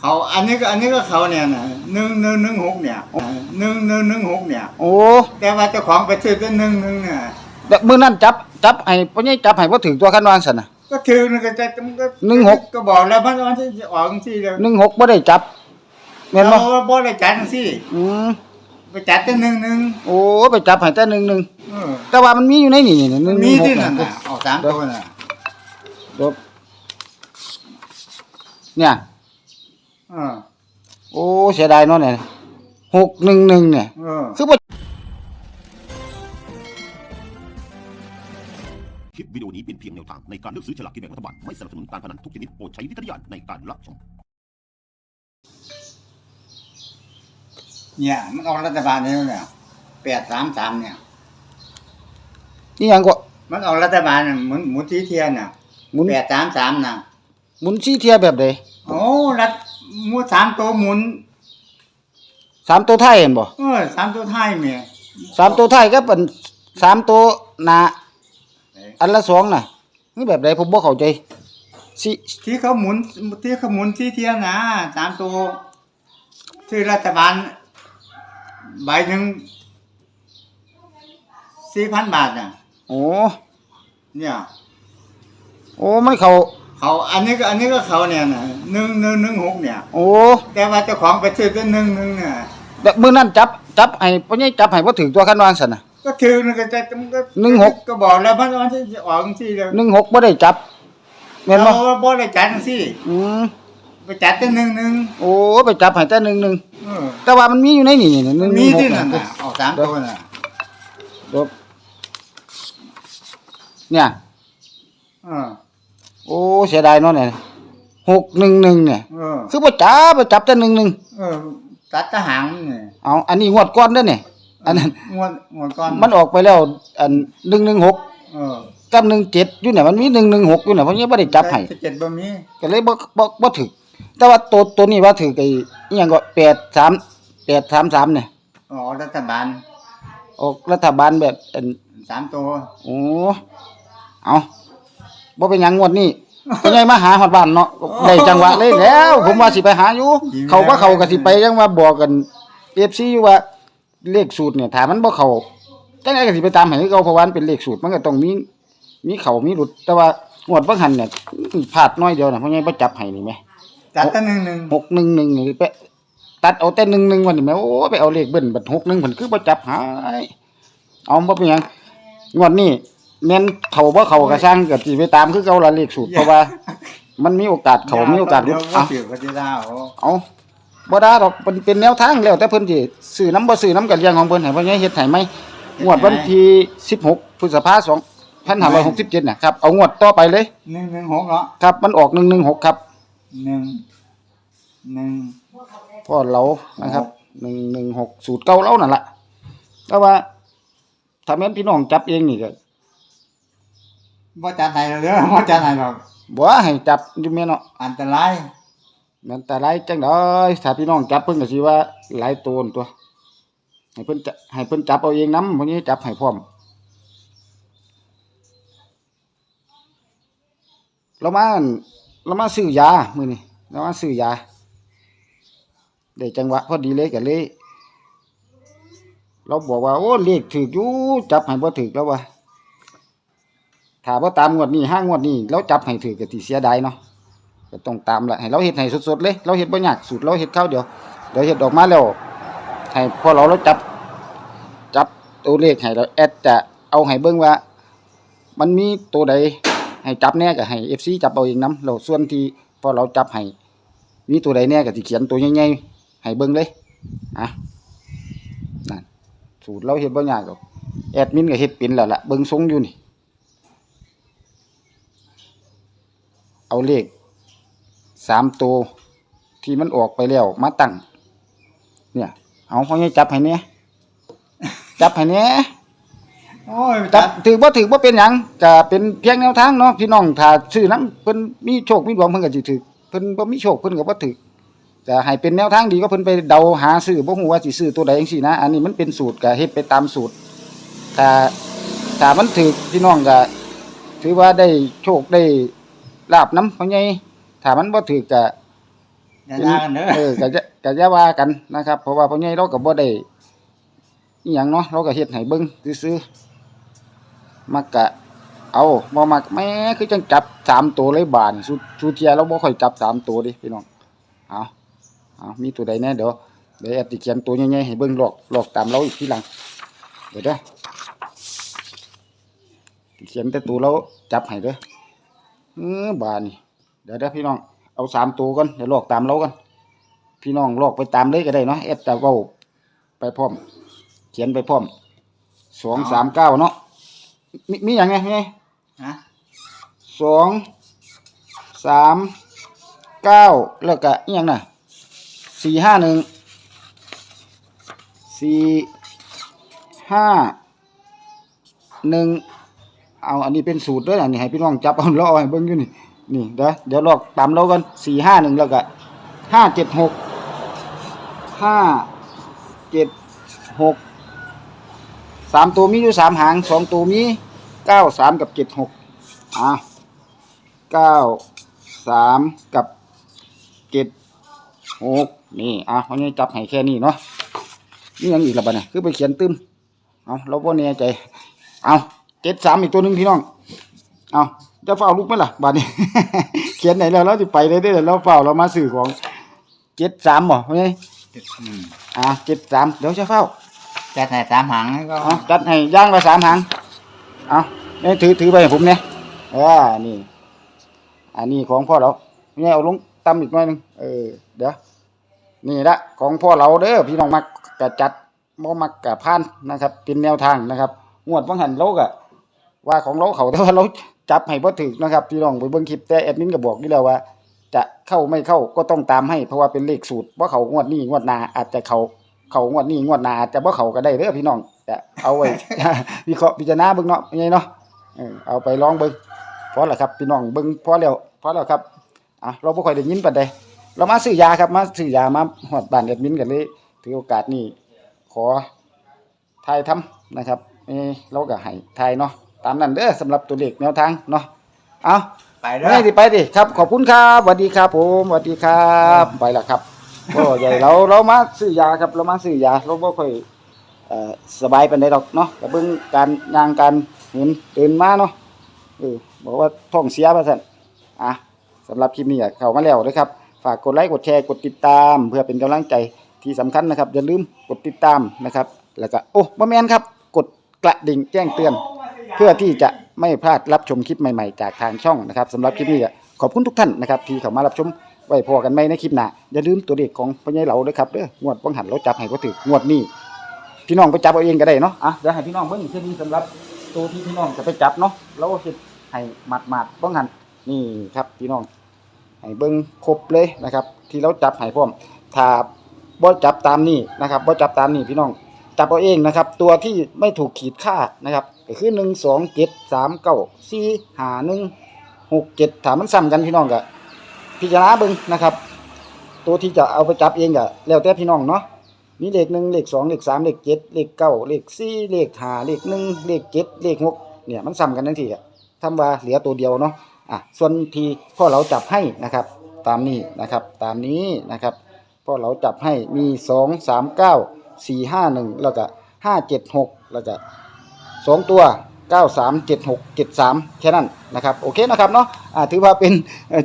เขาอันนี้ก็อันนี้ก็เขาเนี่ยนะหนึ่งหนึ่งหนึ่งหกเนี่ยหนึ่งหนึ่งหนึ่งหกเนี่ย โอ้แต่ว่าเจ้าของไปซื้อตัวหนึ่งหนึ่งเนี่ยแล้วมื้อนั้นจับจับให้พ่อใหญ่จับให้บ่ถึงตัวคันวางซั่นน่ะก็ถือมันก็จะมันก็หนึ่งหกก็บอกแล้วมันมันจะออกที่เดียว16บ่ได้จับแม่นบ่เราบ่ได้จัดสิอืมไปจัดแต่หนึ่งหนึ่งโอ้ไปจับให้แต่1เออ1แต่ว่ามันมีอยู่ในนี่นี่1 1มีที่นั่นน่ะออกสามตัวน่ะเดี๋ยวเนี่ย เออโอ้เสียดายเนาะเนี่ย611เนี่ย เออ คือบ่ คลิปวิดีโอนี้เป็นเพียงแนวทางในการเลือกซื้อฉลากกินแบ่งรัฐบาล ไม่สนับสนุนการพนันทุกชนิดโปรดใช้วิจารณญาณในการรับชม เนี่ย มันออกรัฐบาลนี่เนี่ยแปดสามสามเนี่ย นี่หยังก็มันออกรัฐบาลน่ะหมุนหมุนทีเทียนน่ะหมุนแปดสามสามน่ะ หมุนซี่เทียแบบใดโอ้รัฐ หมุนสามตัวหมุน สามตัวท้ายเห็นบ่เออสามตัวท้ายเมียสามตัวท้ายก็เป็นสามตัวหน้าอันละสองน่ะนี่แบบใดผมบ่เข้าใจสิที่เขาหมุนที่เขาหมุนทีเทียนนะสามตัวที่รัฐบาลใบหนึ่งสี่พันบาทน่ะโอ้เนี่ย โอ้ไม่เข้า เขาอันนี้ก็อันนี้ก็เขาเนี่ยนะหนึ่งหนึ่งหนึ่งหกเนี่ย โอ้แต่ว่าเจ้าของไปซื้อตัวหนึ่งหนึ่งเนี่ยแต่มื้อนั้นจับจับให้พ่อใหญ่จับให้บ่ถึงตัวคันวางซั่นน่ะ ก็ถือมันก็จะมันก็หนึ่งหก ก็บอกแล้วมันมันจะออกที่เดียว16บ่ได้จับแม่นบ่เราบ่ได้จัดสิอืมไปจัดแต่หนึ่งหนึ่งโอ้ไปจับให้แต่หนึ่งหนึ่งเออแต่ว่ามันมีอยู่ในนี่นี่หนึ่งมีหกที่นั่นน่ะออกสามตัวน่ะเดี๋ยวเนี่ย เออ โอ้เสียดายเนาะเนี่ยหกหนึ่งหนึ่งเนี่ย เออคือบ่จับบ่จับแต่หนึ่งหนึ่งเออตัดทหารนี่เอาอันนี้งวดก้อนเด้อเนี่ยอันนั้นงวดงวดก่อนมันออกไปแล้ว อันหนึ่งหนึ่งหกเออกับหนึ่งเจ็ดอยู่เนี่ยมันมีหนึ่งหนึ่งหกอยู่เนี่ยเพราะงี้บ่ได้จับให้แต่เจ็ดบ่มีก็เลยบ่บ่บ่ถึก แต่ว่าตัวตัวนี้ว่าถึกไอ้อีหยังก็แปดสามแปดสามสามเนี่ยออกรัฐบาลออกรัฐบาลแบบอันสามตัวโอ้เอา บ่เป็นหยังงวดนี้เป็นไงมาหาฮอดบ้านเนาะได้จังหวะเลยแล้ว ผมว่าสิไปหาอยู่เขาก็เขาก็สิไปยังว่าบอกกัน FC อยู่ว่าเลขสูตรเนี่ยถ้ามันบ่เข้าจังไดก็สิไปตามให้คือเก่าเพราะว่ามันเป็นเลขสูตรมันก็ต้องมีมีเข้ามีหลุด แต่ว่างวดบ่หันเนี่ยพลาดน้อยเดียวน่ะเพราะไงบ่จับให้นี่แหม จัดแต่หนึ่งหนึ่ง611นี่ไปตัดเอาแต่11วันนี่แหมโอ้ไปเอาเลขเบิ้นบัด61เพิ่นคือบ่จับหายเอาบ่เป็นหยังงวดนี้ แม่นเขาบ่เขาก็สร้างก็สิไปตามคือเก่าละเลขสูตรเพราะว่า มันมีโอกาสเขามีโอกาสหลุเดี๋ยดวก็เอาเสียก็จะได้เอาเอาบ่ได้ดอกมันเป็นแนวทางแล้วแต่เพิ่นสิซื้อน้ำบ่ซื้อน้ำกันเรื่องของเพิ่นให้เพิ่นให้เฮ็ดให้ไหมงวดวันที่16พฤษภาคม2567น่ะครับเอางวดต่อไปเลยหนึ่งหนึ่งหกเนาะครับมันออก116ครับหนึ่งหนึ่งพ่อเรานะครับ116สูตรเก่าเรานั่นล่ะแต่ว่าถ้าแม่นพี่น้องจับเองนี่ก็ บ่จัดให้หรอกเด้อบ่จัดให้หรอกบ่ให้จับอยู่แม่เนาะอันตรายแมันแต่หลายจังได๋ถ้าพี่น้องจับเพิ่นก็สิว่าหลายตัวนั่นตัว ให้เพิ่นจะให้เพิ่นจับเอาเองนำบ่นี้จับให้พร้อม เรามาอั่นเรามาซื้อยามื้อนี้เรามาซื้อยาได้จังหวะพอดีเลยก็เลย เราบอกว่าโอ้เลขถูกอยู่จับให้บ่ถูกแล้วว่า ถ้าบ่ตามงวดนี้ห้างวดนี้เราจับให้ถูกก็สิเสียดายเนาะก็ต้องตามละให้เราเฮ็ดให้สดๆเลย เราเฮ็ดบ่ยากสูตรเราเฮ็ดข้าวเดียวเดี๋ยวเฮ็ดออกมาแล้วให้พอเราเราจับ จับตัวเลขให้เราแอดจะเอาให้เบิ่งว่า มันมีตัวใดให้จับแน่ก็ให้ FC จับเอาเองนํแล้วส่วนที่พอเราจับให้มีตัวใดแน่ก็สิเขียนตัวใหญ่ๆให้เบิ่งเลยอะนั่นสูตรเราเฮ็ดบ่ยากหรอกแอดมินก็เฮ็ดเป็นแล้วล่ะเบิ่งทรงอยู่นี่ เอาเลขสามตัวที่มันออกไปแล้วมาตั้ง เนี่ย เอาเขาให้จับให้เนี่ยจับให้เนี่ยโอ้ยจัจับบถือบ่ถือบ่เป็นหยังก็เป็นเพียงแนวทางเนาะพี่น้องถ้าซื้อนํเพิ่นมีโชคมีดวงเพิ่นก็สิถือเพิ่นบ่มีโชคเพิ่นก็บ่ถือแต่ให้เป็นแนวทางดีก็เพิ่นไปเดาหาซื้อบ่ฮู้ว่าสิซื้อตัวใดจังซี่นะ อันนี้มันเป็นสูตรก็เฮ็ดไปตามสูตรถ้าถ้ามันถือพี่น้องก็ถือว่าได้โชคได้ ลาบนำเพราะไงถ้ามันบ่ถือก็อย่าด่ากันเด้อเออก็จะก็จะว่ากันนะครับ เพราะว่าพ่อใหญ่เราก็บ่ได้อีหยังเนาะเราก็เฮ็ดให้เบิ่งซื่อๆมักกะ เอาบ่มักแม่คือจังจับสามตัวเลยบาดนสุสุเทียเราบ่ค่อยจับสามตัวดิพี่น้องเอาเอามีตัวใดแน่เดี๋ยวเดี๋ยวแอดสิเขียนตัวใหญ่ๆให้เบิ่งลอกลอกตามเราอีกทีหลังเดี๋ยวเด้อสิเขียนแต่ตัวเราจับให้เด้อ เออบาดนี่เดี๋ยวเด้อพี่น้อง เอาสามตัวก่อนเดี๋ยวลอกตามเรากันพี่น้องลอกไปตามเลยก็ได้เนาะแอดจะเว้าไปพร้อม เขียนไปพร้อมสองสามเก้าเนาะมีมีอย่างไงมีไงฮะสองสามเก้าแล้วก็อีกอย่างน่ะสี่ห้าหนึ่งสี่ห้าหนึ่ง เอาอันนี้เป็นสูตรด้วยนะนี่ให้พี่น้องจับเอาล้อให้เบิ่งอยู่นี่นี่เดี๋ยวเดี๋ยวลอกตามเรากันสี่ห้าหนึ่งแล้วก็ห้าเจ็ดหกห้าเจ็ดหกสามตัวมีอยู่สามหางสองตัวมีเก้าสามกับเจ็ดหกอะเก้าสามกับเจ็ดหกนี่อะวันนี้จับให้แค่นี้เนาะนี่ยังอีกละบ้าเนี่คือไปเขียนตึมเอาเราบ่แน่ใจเอา เจ็ดสามอีกตัวหนึ่งพี่น้อง เอาจะเฝ้าลูกไหมล่ะบ้านนี้ เขียนไหนแล้วเราจะไปได้ได้อเราเฝ้าเรามาสื่อของเจ็ดสามบ่ไงอืมอะเจ็ดสามเดี๋ยวจะเฝ้าจัดให้สามหางก็เอาจัดให้ย่างละสามหางเอาเนี่ยถือถือไปให้ผมเนี่ยเออนี่ อันนี้ของพ่อเราเนี่ยเอาลงตำอีกหน่อยหนึงเออเดี๋ยวนี่ละของพ่อเราเด้อพี่น้องมักกะจัดบ่มักกะพานนะครับ เป็นแนวทางนะครับงวดบางหันเราก็ ว่าของเราเขาแต่ว่าเราจับให้บ่ถึกนะครับพี่น้องไปเบิ่งคลิปแต่แอดมินก็บอกอยู่แล้วว่า จะเข้าไม่เข้าก็ต้องตามให้เพราะว่าเป็นเลขสูตรว่าเขางวดนี้งวดหนาอาจจะเขาเขางวดนี้งวดหนาอาจจะบ่เขาก็ได้เด้อพี่น้องแต่เอาไว้ วิเคราะห์พิจารณาเบิ่งเนาะยังไงเนาะเออเอาไปลองเบิ่งพอแล้วครับพี่น้องเบิ่งพอแล้วพอแล้วครับอะเราบ่ค่อยได้ยินปานใดเรามาซื้อยาครับมาซื้อยามาฮอดบ้านแอดมินกันเลยถือโอกาสนี้ขอทายทำนะครับเออเราก็ให้ทายเนาะ ตามนั้นเด้อสำหรับตัวเลขแนวทางเนาะเอาไปไปเด้อดิไปดิครับ ขอบคุณครับสวัสดีครับผมสวัสดีครับไปแล้วครับโอ้ใหญ่เราเรามาซื้อยาครับเรามาซื้อยาเราบ่ค่อยเอ่อสบายปานใดดอกเนาะแต่เบิ่งการงานการเห็นตื่นมาเนาะเออบอกว่าท้องเสียว่าซั่นอะสำหรับคลิปนี้อะเข้ามาแล้วนะครับ ฝากกดไลค์กดแชร์กดติดตาม เพื่อเป็นกำลังใจที่สำคัญนะครับอย่าลืมกดติดตามนะครับ แล้วก็โอ้บ่แม่นครับ กดกระดิ่งแจ้งเตือน เพื่อที่จะไม่พลาดรับชมคลิปใหม่ๆ จากทางช่องนะครับสำหรับคลิปนี้ก็ขอบคุณทุกท่านนะครับที่เข้ามารับชมไว้พอกันไหมในคลิปหน้าอย่าลืมตัวเด็กของพ่อใหญ่เหลาด้วยครับเด้องวดวังหันเราจับให้ก็ถืองวดนี้พี่น้องไปจับเอาเองก็ได้เนาะอะเดี๋ยวให้พี่น้องเบิ่งอีกทีนึงสำหรับตัวที่พี่น้องจะไปจับเนาะเราเฮ็ดให้หมาดๆวังหันนี่ครับพี่น้องให้เบิ่งครบเลยนะครับ ที่เราจับให้พร้อมถ้าบ่จับตามนี้นะครับบ่จับตามนี้พี่น้องจับเอาเองนะครับ ตัวที่ไม่ถูกขีดค่านะครับ ก็คือหนึ่งสองเจ็ดสามเก้าสี่หาหนึ่งหกเจ็ดถามมันซ้ำกันพี่น้องก็พิจารณาเบิ่งนะครับ ตัวที่จะเอาไปจับเองก็แล้วแต่พี่น้องเนาะมีเลขหนึ่งเลขสองเลขสามเลขเจ็ดเลขเก้าเลขสี่เลขหาเลขหนึ่งเลขเจ็ดเลขหกเนี่ยมันซ้ำกันทั้งทีอะทำว่าเหลือตัวเดียวเนาะอะส่วนที่พ่อเราจับให้นะครับ ตามนี้นะครับ ตามนี้นะครับพ่อเราจับให้มีสองสามเก้าสี่ห้าหนึ่งแล้วก็ห้าเจ็ดหกแล้วก็ สองตัวเก้าสามเจ็ดหกเจ็ดสามแค่นั้นนะครับโอเคนะครับเนาะอ่าถือว่าเป็น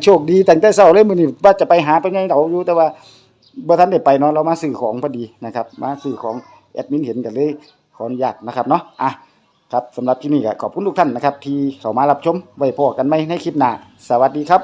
โชคดีตั้งแต่เช้าเลยมื้อนี้ว่าจะไปหาไปไงเราอยู่แต่ว่าบ่ทันได้ไปเนาะเรามาซื้อของพอดีนะครับมาซื้อของแอดมินเห็นกันเลยขออนุญาตนะครับเนาะอะครับสำหรับที่นี่ก็ขอบคุณทุกท่านนะครับที่เข้ามารับชมไว้พอกันไหมในคลิปหน้าสวัสดีครับ